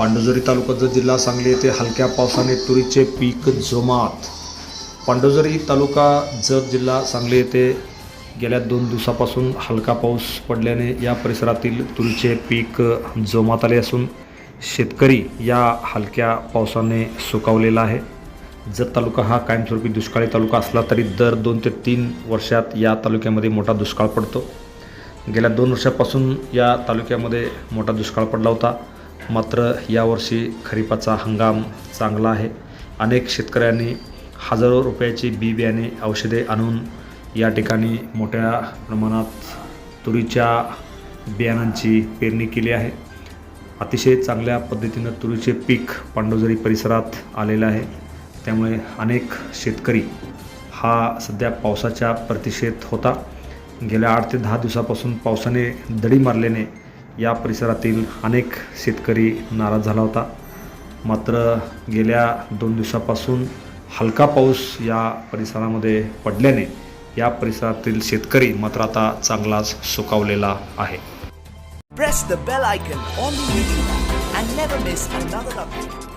पांडुजरी तालुका जिल्हा सांगली येथे हलक्या पावसाने तुरीचे पीक जोमात. पांडुजरी तालुका जत जिल्हा सांगली येथे गेल्या दोन दिवसापासून हलका पाऊस पडल्याने या परिसरातील तुरीचे पीक जोमात आले असून शेतकरी या हलक्या पावसाने सुकावलेला आहे. जत तालुका हा कायमस्वरूपी दुष्काळी तालुका असला तरी दर दोन ते तीन वर्षात या तालुक्यामध्ये मोठा दुष्काळ पडतो. गेल्या दोन वर्षापासून या तालुक्यामध्ये मोठा दुष्काळ पडला होता. मात्र यावर्षी खरीपाचा हंगाम चांगला आहे. अनेक शेतकऱ्यांनी हजारो रुपयाची बी बियाणे औषधे आणून या ठिकाणी मोठ्या प्रमाणात तुरीच्या बियाणांची पेरणी केली आहे. अतिशय चांगल्या पद्धतीनं तुरीचे पीक पांडोजरी परिसरात आलेलं आहे. त्यामुळे अनेक शेतकरी हा सध्या पावसाच्या प्रतिषेध होता. गेल्या आठ ते दहा दिवसापासून पावसाने दडी मारल्याने या परिसरातील अनेक शेतकरी नाराज झाला होता मात्र गेल्या दोन दिवसापासून हलका पाऊस या परिसरामध्ये पडल्याने या परिसरातील शेतकरी मात्र आता चांगलाच सुकावलेला आहे Press the bell icon on the YouTube and never miss another update.